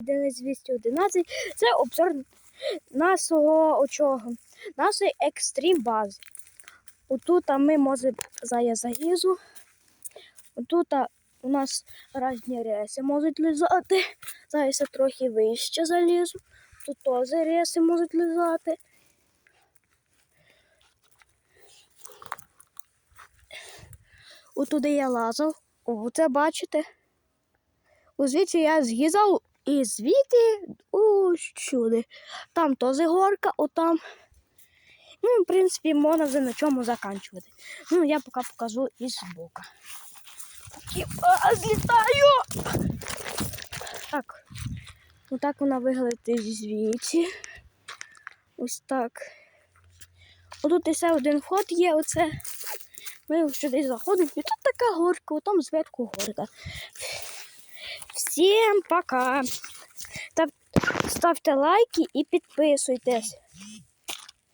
211. Це обзор нашого очого, нашої екстрім бази. Отут ми можемо зая залізу. Отут у нас різні реси можуть лизати. Зараз трохи вище залізу. Тут теж реси можуть лизати. Отуди я лазав. О, це бачите? У звідси я з'їзав і звідти сюди. Там теж горка, отам. Ну, в принципі, можна вже на чому заканчувати. Ну, я поки покажу із бока. І, злітаю! Так. Отак вона виглядає звідси. Ось так. Отут і ще один вход є, оце. Ми сюди заходимо, і тут така горка, отам зверху горка. Всім пока! Ставте лайки і підписуйтесь.